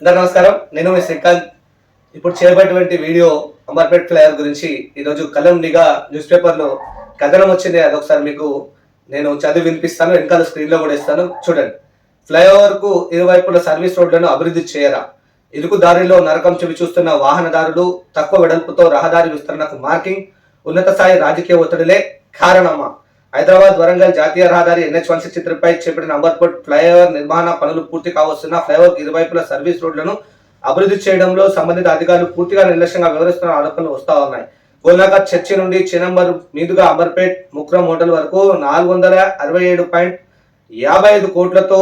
అందరు నమస్కారం. నేను మీ శ్రీకాంత్. ఇప్పుడు చేయబడినటువంటి వీడియో అంబర్పేట్ ఫ్లైఓవర్ గురించి ఈరోజు కలం నిఘా న్యూస్ పేపర్లో కథనం వచ్చింది. అదొకసారి మీకు నేను చదివి వినిపిస్తాను. వెనకాల స్క్రీన్లో కూడా ఇస్తాను. చూడండి. ఫ్లైఓవర్కు ఇరువైపుల సర్వీస్ రోడ్లను అభివృద్ధి చేయరా? ఇరుకు దారిలో నరకం చెవి చూస్తున్న వాహనదారులు తక్కువ వెడల్పుతో రహదారి విస్తరణకు మార్కింగ్ ఉన్నత స్థాయి రాజకీయ ఒత్తిడిలే కారణమా? హైదరాబాద్ వరంగల్ జాతీయ రహదారి ఎన్హెచ్ వన్ సిక్స్టీ త్రీపై చేపట్టిన అంబర్పూర్ ఫ్లైఓవర్ నిర్మాణ పనులు పూర్తి కావస్తున్న ఫ్లైఓవర్ ఇరువైపుల సర్వీస్ రోడ్లను అభివృద్ధి చేయడంలో సంబంధిత అధికారులు పూర్తిగా నిర్లక్ష్యంగా వ్యవహరిస్తున్న ఆరోపణలు వస్తా ఉన్నాయి. గోల్నాగర్ చర్చి నుండి చినంబర్ మీదుగా అంబర్పేట్ ముక్రం హోటల్ వరకు నాలుగు వందల అరవై ఏడు పాయింట్ యాభై ఐదు కోట్లతో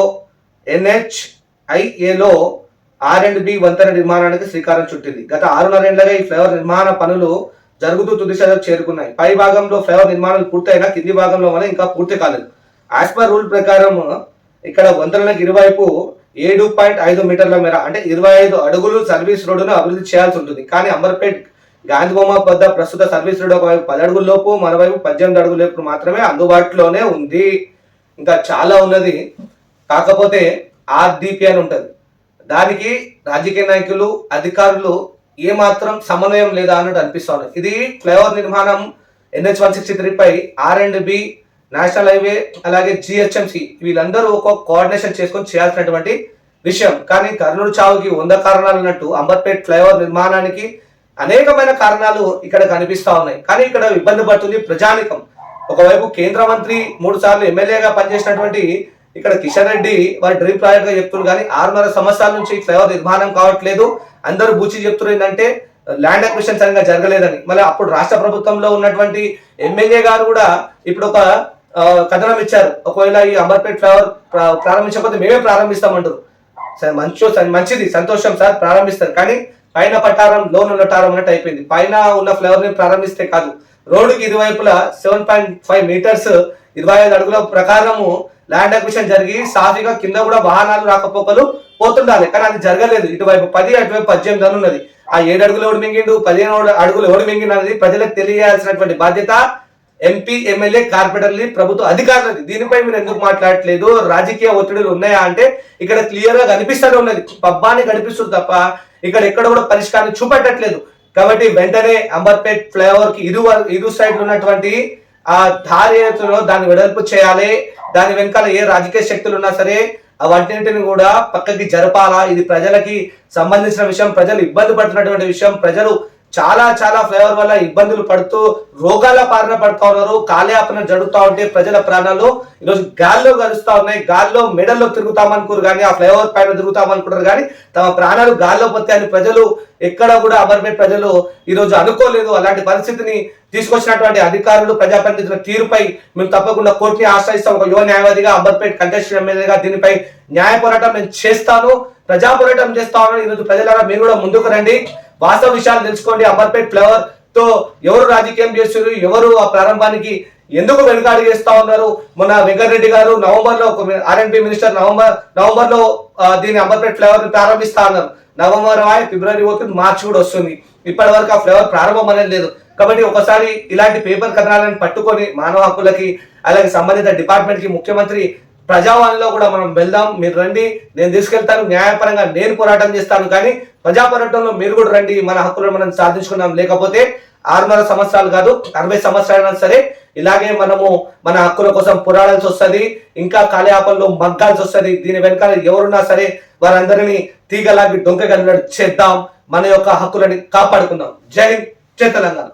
ఎన్హెచ్ ఐఏలో ఆర్ అండ్ బి వంతెన నిర్మాణానికి శ్రీకారం చుట్టింది. గత ఆరున్నరేళ్ళుగా ఈ ఫ్లైఓవర్ నిర్మాణ పనులు జరుగుతూ తుది చేరుకున్నాయి. పై భాగంలో ఫ్లైఓవర్ నిర్మాణాలు పూర్తయినా కింది భాగంలో వల్ల ఇంకా పూర్తి కాలేదు. యాజ్ పర్ రూల్ ప్రకారం ఇక్కడ వంతెనలకు ఇరువైపు ఏడు పాయింట్ ఐదు మీటర్ల మేర అంటే ఇరవై ఐదు అడుగులు సర్వీస్ రోడ్డును అభివృద్ధి చేయాల్సి ఉంటుంది. కానీ అంబర్పేట్ గాంధీబొమ్మ వద్ద ప్రస్తుత సర్వీస్ రోడ్డు ఒకవైపు పది అడుగుల లోపు మరోవైపు పద్దెనిమిది అడుగుల లోపు మాత్రమే అందుబాటులోనే ఉంది. ఇంకా చాలా ఉన్నది. కాకపోతే ఆర్డిపి అని ఉంటుంది. దానికి రాజకీయ నాయకులు అధికారులు ఏమాత్రం సమన్వయం లేదా అన్నట్టు అనిపిస్తుంది. ఇది ఫ్లైఓవర్ నిర్మాణం NH one sixty త్రీపై R and B national highway అలాగే జిహెచ్ఎంసి వీళ్ళందరూ ఒక కోఆర్డినేషన్ చేసుకొని చేయాల్సినటువంటి విషయం. కానీ కర్నూలు చావుకి వంద కారణాలు అన్నట్టు అంబర్పేట్ ఫ్లైఓవర్ నిర్మాణానికి అనేకమైన కారణాలు ఇక్కడ కనిపిస్తా ఉన్నాయి. కానీ ఇక్కడ ఇబ్బంది పడుతుంది ప్రజానికం. ఒకవైపు కేంద్ర మంత్రి మూడు సార్లు ఎమ్మెల్యేగా పనిచేసినటువంటి ఇక్కడ కిషన్ రెడ్డి వారి డ్రీమ్ ప్రాజెక్ట్గా చెప్తున్నారు కానీ ఆరున్నర సంవత్సరాల నుంచి ఫ్లైఓవర్ నిర్మాణం కావట్లేదు. అందరూ బూచి చెప్తున్నారు ఏంటంటే ల్యాండ్ అక్విషన్ సరిగా జరగలేదని. మళ్ళీ అప్పుడు రాష్ట్ర ప్రభుత్వంలో ఉన్నటువంటి ఎమ్మెల్యే గారు కూడా ఇప్పుడు ఒక కథనం ఇచ్చారు. ఒకవేళ ఈ అంబర్పేట్ ఫ్లైఓవర్ ప్రారంభించకపోతే మేమే ప్రారంభిస్తామంటారు. సరే మంచి మంచిది. సంతోషం సార్ ప్రారంభిస్తారు. కానీ పైన పట్టారం లోన్ ఉండటారం అన్నట్టు అయిపోయింది. పైన ఉన్న ఫ్లైఓవర్ని ప్రారంభిస్తే కాదు. రోడ్డుకి ఇరువైపులా సెవెన్ పాయింట్ ఫైవ్ మీటర్స్ ఇరవై ఐదు అడుగుల ప్రకారము ల్యాండ్ అక్విషన్ జరిగి సాఫీగా కింద కూడా వాహనాలు రాకపోకలు పోతుండాలి. కానీ అది జరగలేదు. ఇటువైపు పది అటువైపు పద్దెనిమిది అని ఉన్నది. ఆ ఏడు అడుగులు ఎవడు మింగిండు? పదిహేను అడుగులు ఎవడు మింగిండు అనేది ప్రజలకు తెలియాల్సినటువంటి బాధ్యత ఎంపీ ఎమ్మెల్యే కార్పొరేటర్లు ప్రభుత్వ అధికారులది. దీనిపై మీరు ఎందుకు మాట్లాడట్లేదు? రాజకీయ ఒత్తిడులు ఉన్నాయా అంటే ఇక్కడ క్లియర్గా కనిపిస్తూనే ఉన్నది. పబ్బాన్ని కనిపిస్తుంది తప్ప ఇక్కడ ఎక్కడ కూడా పరిష్కారం చూపెట్టట్లేదు. కాబట్టి వెంటనే అంబర్పేట్ ఫ్లైఓవర్కి ఇరు ఇరు సైడ్ ఉన్నటువంటి ఆ ధార్యతలో దాన్ని వెడల్పు చేయాలి. దాని వెనకాల ఏ రాజకీయ శక్తులు ఉన్నా సరే వాటిని కూడా పక్కకి జరపాలా. ఇది ప్రజలకి సంబంధించిన విషయం ప్రజలు ఇబ్బంది పడుతున్నటువంటి విషయం ప్రజలు చాలా చాలా ఫ్లేవర్ వల్ల ఇబ్బందులు పడుతూ రోగాల పాలన పడుతూ ఉన్నారు. కాలయాపన జరుగుతూ ఉంటే ప్రజల ప్రాణాలు. ఈరోజు గాల్లో గరుస్తూ ఉన్నాయి. గాల్లో మెడల్లో తిరుగుతామనుకోరు కానీ ఆ ఫ్లైఓవర్ పైన తిరుగుతామనుకుంటారు కానీ తమ ప్రాణాలు గాల్లో పోతాయని ప్రజలు ఎక్కడ కూడా అమర్పేట్ ప్రజలు ఈరోజు అనుకోలేదు. అలాంటి పరిస్థితిని తీసుకొచ్చినటువంటి అధికారులు ప్రజాప్రతినిధుల తీరుపై మేము తప్పకుండా కోర్టుని ఆశ్రయిస్తాం. ఒక యువ న్యాయవాదిగా అంబర్పేట్ కంటెస్ట్ ఎమ్మెల్యేగా దీనిపై న్యాయ పోరాటం నేను చేస్తాను. ప్రజా పోరాటం చేస్తాను ఈరోజు ప్రజలారా మీరు కూడా ముందుకు రండి. వాస్తవ విషయాలు తెలుసుకోండి. అంబర్పేట్ ఫ్లవర్తో ఎవరు రాజకీయం చేస్తారు ఎవరు ఆ ప్రారంభానికి ఎందుకు వెనుకాడు చేస్తా ఉన్నారు? మొన్న వెంకటరెడ్డి గారు నవంబర్లో ఆర్ఎన్పి మినిస్టర్ నవంబర్ నవంబర్లో దీని అంబర్పేట్ ఫ్లవర్ ప్రారంభిస్తా ఉన్నారు నవంబర్ ఆయన ఫిబ్రవరి పోతుంది మార్చి కూడా వస్తుంది. ఇప్పటి వరకు ఆ ఫ్లేవర్ ప్రారంభం అనేది లేదు. కాబట్టి ఒకసారి ఇలాంటి పేపర్ కథనాలను పట్టుకొని మానవ హక్కులకి అలాగే సంబంధిత డిపార్ట్మెంట్కి ముఖ్యమంత్రి ప్రజావాణిలో కూడా మనం వెళ్దాం మీరు రండి నేను తీసుకెళ్తాను న్యాయపరంగా నేను పోరాటం చేస్తాను కానీ ప్రజా పోరాటంలో మీరు కూడా రండి మన హక్కులను మనం సాధించుకున్నాం. లేకపోతే ఆరున్నర సంవత్సరాలు కాదు అరవై సంవత్సరాలైనా సరే ఇలాగే మనము మన హక్కుల కోసం పోరాడాల్సి వస్తుంది ఇంకా కాలయాపనలో మగ్గాల్సి వస్తుంది. దీని వెనకాల ఎవరున్నా సరే వారందరినీ తీగలాగి డొంకగలిగినట్టు చేద్దాం మన యొక్క హక్కులని కాపాడుకుందాం. జై హింద్ జై తెలంగాణ.